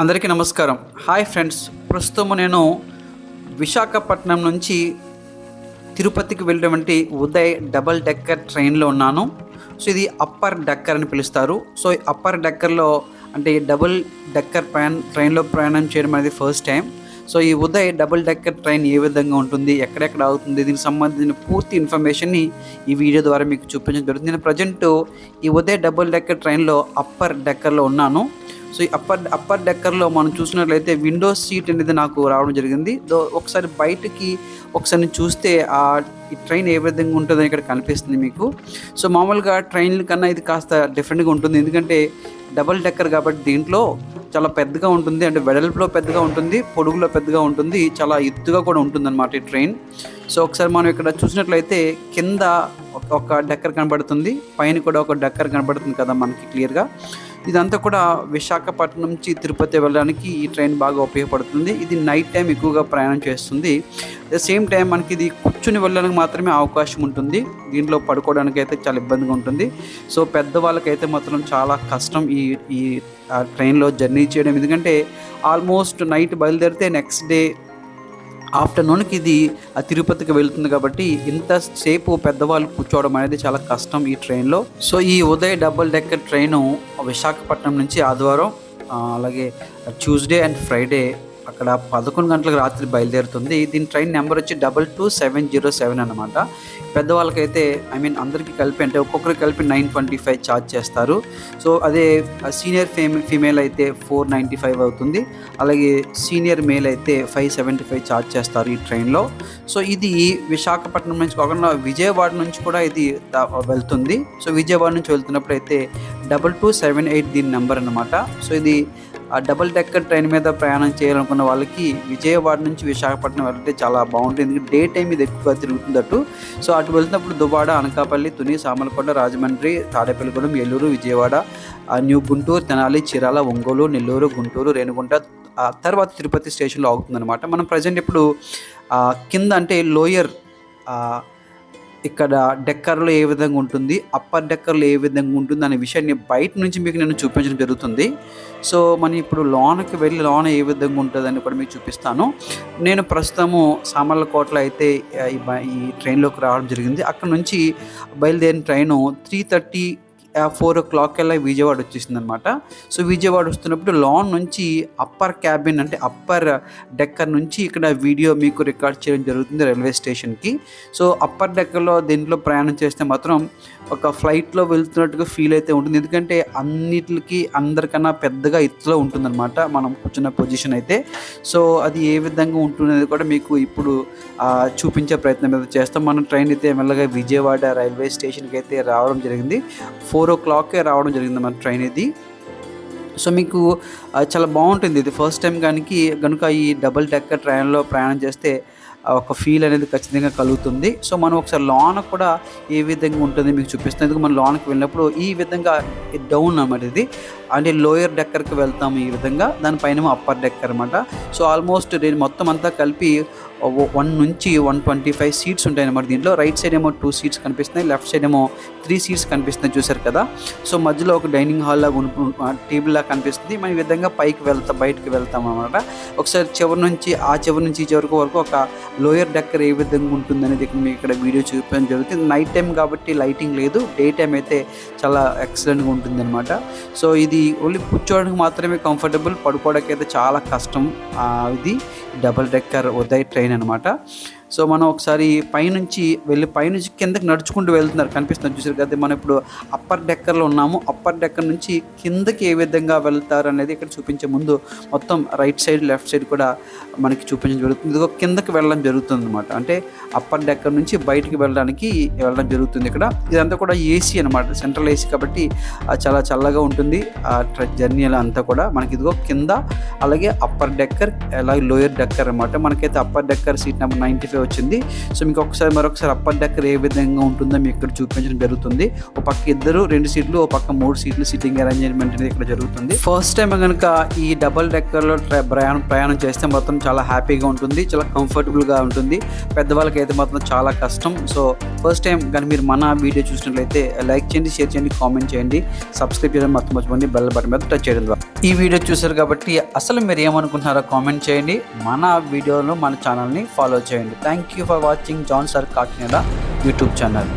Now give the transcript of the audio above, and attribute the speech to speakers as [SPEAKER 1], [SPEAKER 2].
[SPEAKER 1] అందరికీ నమస్కారం. Hi friends. ప్రస్తుతం నేను విశాఖపట్నం నుంచి తిరుపతికి వెళ్ళినటువంటి ఉదయ్ డబల్ డెక్కర్ ట్రైన్లో ఉన్నాను. సో ఇది అప్పర్ డెక్కర్ అని పిలుస్తారు. సో ఈ అప్పర్ డెక్కర్లో అంటే ఈ డబుల్ డెక్కర్ ప్రయాణ ట్రైన్లో ప్రయాణం చేయడం అనేది ఫస్ట్ టైం. సో ఈ ఉదయ్ డబుల్ డెక్కర్ ట్రైన్ ఏ విధంగా ఉంటుంది ఎక్కడెక్కడ అవుతుంది దీనికి సంబంధించిన పూర్తి ఇన్ఫర్మేషన్ని ఈ వీడియో ద్వారా మీకు చూపించడం జరుగుతుంది. నేను ప్రజెంట్ ఈ ఉదయ్ డబుల్ డెక్కర్ ట్రైన్లో అప్పర్ డెక్కర్లో ఉన్నాను. సో ఈ అప్పర్ అప్పర్ డెక్కర్లో మనం చూసినట్లయితే విండో సీట్ అనేది నాకు రావడం జరిగింది. ఒకసారి బయటకి ఒకసారి చూస్తే ఆ ఈ ట్రైన్ ఏ విధంగా ఉంటుందో ఇక్కడ కనిపిస్తుంది మీకు. సో మామూలుగా ట్రైన్ల కన్నా ఇది కాస్త డిఫరెంట్గా ఉంటుంది. ఎందుకంటే డబల్ డెక్కర్ కాబట్టి దీంట్లో చాలా పెద్దగా ఉంటుంది. అంటే వెడల్పులో పెద్దగా ఉంటుంది పొడుగులో పెద్దగా ఉంటుంది చాలా ఎత్తుగా కూడా ఉంటుంది అనమాట ఈ ట్రైన్ సో ఒకసారి మనం ఇక్కడ చూసినట్లయితే కింద ఒక డెక్కర్ కనబడుతుంది. పైన కూడా ఒక డెక్కర్ కనబడుతుంది కదా మనకి క్లియర్గా ఇదంతా కూడా విశాఖపట్నం నుంచి తిరుపతి వెళ్ళడానికి ఈ ట్రైన్ బాగా ఉపయోగపడుతుంది. ఇది నైట్ టైం ఎక్కువగా ప్రయాణం చేస్తుంది. ద సేమ్ టైం మనకి ఇది కూర్చుని వెళ్ళడానికి మాత్రమే అవకాశం ఉంటుంది. దీంట్లో పడుకోవడానికి అయితే చాలా ఇబ్బందిగా ఉంటుంది. సో పెద్దవాళ్ళకైతే మాత్రం చాలా కష్టం ఈ ఈ ట్రైన్లో జర్నీ చేయడం. ఎందుకంటే ఆల్మోస్ట్ నైట్ బయలుదేరితే నెక్స్ట్ డే ఆఫ్టర్నూన్కి ఇది తిరుపతికి వెళ్తుంది కాబట్టి ఇంతసేపు పెద్దవాళ్ళు కూర్చోవడం అనేది చాలా కష్టం ఈ ట్రైన్లో. సో ఈ Uday double decker train Visakhapatnam నుంచి ఆదివారం అలాగే ట్యూస్డే అండ్ ఫ్రైడే అక్కడ పదకొండు గంటలకు రాత్రి బయలుదేరుతుంది. దీని ట్రైన్ నెంబర్ వచ్చి double two seven zero seven అనమాట పెద్దవాళ్ళకైతే ఐ మీన్ అందరికీ కలిపి అంటే ఒక్కొక్కరికి కలిపి నైన్ ట్వంటీ ఫైవ్ ఛార్జ్ చేస్తారు. సో అదే సీనియర్ ఫేమ్ ఫీమేల్ అయితే ఫోర్ నైంటీ ఫైవ్ అవుతుంది. అలాగే సీనియర్ మేల్ అయితే ఫైవ్ సెవెంటీ ఫైవ్ ఛార్జ్ చేస్తారు ఈ ట్రైన్లో. సో ఇది విశాఖపట్నం నుంచి కాకుండా విజయవాడ నుంచి కూడా ఇది వెళ్తుంది. సో విజయవాడ నుంచి వెళ్తున్నప్పుడు అయితే డబల్ టూ సెవెన్ ఎయిట్ దీని నెంబర్ అనమాట సో ఇది ఆ డబుల్ డెక్కర్ ట్రైన్ మీద ప్రయాణం చేయాలనుకున్న వాళ్ళకి విజయవాడ నుంచి విశాఖపట్నం వెళ్తే చాలా బాగుంటుంది. ఎందుకంటే డే టైం ఇది ఎక్కువగా తిరుగుతుంది అటు. సో అటు వెళ్తున్నప్పుడు దుబాడ అనకాపల్లి తుని సామలకొండ రాజమండ్రి తాడేపల్లిగూడెం ఏలూరు విజయవాడ న్యూ గుంటూరు తెనాలి చీరాల ఒంగోలు నెల్లూరు గుంటూరు రేణుగుంట ఆ తర్వాత తిరుపతి స్టేషన్లో అవుతుందన్నమాట. మనం ప్రజెంట్ ఇప్పుడు కింద అంటే లోయర్ ఇక్కడ డెక్కర్లో ఏ విధంగా ఉంటుంది అప్పర్ డెక్కర్లో ఏ విధంగా ఉంటుంది అనే విషయాన్ని బయట నుంచి మీకు నేను చూపించడం జరుగుతుంది. సో మనం ఇప్పుడు లోనకి వెళ్ళి లోన ఏ విధంగా ఉంటుందని కూడా మీకు చూపిస్తాను. నేను ప్రస్తుతము సామర్లకోటలో అయితే ఈ ఈ ట్రైన్లోకి రావడం జరిగింది. అక్కడ నుంచి బయలుదేరిన train three thirty four o'clock కల్లా విజయవాడ వచ్చేసింది అనమాట సో విజయవాడ వస్తున్నప్పుడు లాన్ నుంచి అప్పర్ క్యాబిన్ అంటే అప్పర్ డెక్కర్ నుంచి ఇక్కడ వీడియో మీకు రికార్డ్ చేయడం జరుగుతుంది రైల్వే స్టేషన్కి సో అప్పర్ డెక్కర్లో దీంట్లో ప్రయాణం చేస్తే మాత్రం ఒక ఫ్లైట్లో వెళ్తున్నట్టుగా ఫీల్ అయితే ఉంటుంది. ఎందుకంటే అన్నిటికి అందరికన్నా పెద్దగా ఇత్తులో ఉంటుందన్నమాట మనం కూర్చున్న పొజిషన్ అయితే. సో అది ఏ విధంగా ఉంటుందనేది కూడా మీకు ఇప్పుడు చూపించే ప్రయత్నం అయితే చేస్తాం. మనం ట్రైన్ అయితే మెల్లగా విజయవాడ రైల్వే స్టేషన్కి అయితే రావడం జరిగింది. ఫోర్ ఓ క్లాక్కే రావడం జరిగింది మన ట్రైన్ ఇది. సో మీకు చాలా బాగుంటుంది ఇది. ఫస్ట్ టైం కానీ కనుక ఈ డబుల్ డెక్కర్ ట్రైన్లో ప్రయాణం చేస్తే ఒక ఫీల్ అనేది ఖచ్చితంగా కలుగుతుంది. సో మనం ఒకసారి లోన కూడా ఏ విధంగా ఉంటుంది మీకు చూపిస్తాను. ఎందుకు మనం లోనకి వెళ్ళినప్పుడు ఈ విధంగా డౌన్ అన్నమాట ఇది. అంటే లోయర్ డెక్కర్కి వెళ్తాము ఈ విధంగా. దానిపైన అప్పర్ డెక్కర్ అనమాట సో ఆల్మోస్ట్ నేను మొత్తం అంతా కలిపి వన్ నుంచి వన్ ట్వంటీ ఫైవ్ సీట్స్ ఉంటాయి అన్నమాట దీంట్లో. రైట్ సైడ్ ఏమో టూ సీట్స్ కనిపిస్తున్నాయి లెఫ్ట్ సైడ్ ఏమో త్రీ సీట్స్ కనిపిస్తున్నాయి చూసారు కదా. సో మధ్యలో ఒక డైనింగ్ హాల్ లాగా టేబుల్ లాగా కనిపిస్తుంది. మనం ఈ విధంగా పైకి వెళ్తాం బయటకు వెళ్తాం అనమాట ఒకసారి చివరి నుంచి ఆ చివరి నుంచి ఈ చివరికి వరకు ఒక లోయర్ డెక్కర్ ఏ విధంగా ఉంటుంది అనేది ఇక్కడ మీకు ఇక్కడ వీడియో చూపించడం జరుగుతుంది. నైట్ టైం కాబట్టి లైటింగ్ లేదు. డే టైం అయితే చాలా ఎక్సలెంట్గా ఉంటుంది అనమాట సో ఇది ఓన్లీ కూర్చోవడానికి మాత్రమే కంఫర్టబుల్. పడుకోవడానికి అయితే చాలా కష్టం. ఇది double decker Uday train line అనమాట సో మనం ఒకసారి పైనుంచి వెళ్ళి పైనుంచి కిందకి నడుచుకుంటూ వెళ్తున్నారు కనిపిస్తుంది. చూసారు కదా మనం ఇప్పుడు అప్పర్ డెక్కర్లో ఉన్నాము. అప్పర్ డెక్కర్ నుంచి కిందకి ఏ విధంగా వెళ్తారు అనేది ఇక్కడ చూపించే ముందు మొత్తం రైట్ సైడ్ లెఫ్ట్ సైడ్ కూడా మనకి చూపించడం జరుగుతుంది. ఇదిగో కిందకి వెళ్ళడం జరుగుతుంది అనమాట అంటే అప్పర్ డెక్కర్ నుంచి బయటికి వెళ్ళడానికి వెళ్ళడం జరుగుతుంది ఇక్కడ. ఇదంతా కూడా ఏసీ అనమాట సెంట్రల్ ఏసీ కాబట్టి చాలా చల్లగా ఉంటుంది. ఆ జర్నీ అంతా కూడా మనకి ఇదిగో కింద అలాగే అప్పర్ డెక్కర్ అలాగే లోయర్ డెక్కర్ అనమాట మనకైతే upper decker seat number ninety five decker వచ్చింది. సో మీకు ఒకసారి మరొకసారి అప్పర్ డెక్కర్ ఏ విధంగా ఉంటుందో మీకు ఇక్కడ చూపించడం జరుగుతుంది. ఒక పక్క ఇద్దరు రెండు సీట్లు ఒక పక్క మూడు సీట్లు సిట్టింగ్ అరేంజ్మెంట్ అనేది ఇక్కడ జరుగుతుంది. ఫస్ట్ టైం కనుక ఈ డబల్ డెక్కర్లో ప్రయాణం ప్రయాణం చేస్తే మొత్తం చాలా హ్యాపీగా ఉంటుంది చాలా కంఫర్టబుల్గా ఉంటుంది. పెద్దవాళ్ళకి అయితే మాత్రం చాలా కష్టం. సో ఫస్ట్ టైం కానీ మీరు మన వీడియో చూసినట్లయితే లైక్ చేయండి షేర్ చేయండి కామెంట్ చేయండి. సబ్స్క్రైబ్ చేయడం మొత్తం మర్చిపోండి. బెల్ బటన్ మీద టచ్ చేయడం ద్వారా. ఈ వీడియో చూసారు కాబట్టి అసలు మీరు ఏమనుకుంటున్నారో కామెంట్ చేయండి. మన వీడియోలో మన ఛానల్ని ఫాలో చేయండి. Thank you for watching John sir Kakinada YouTube channel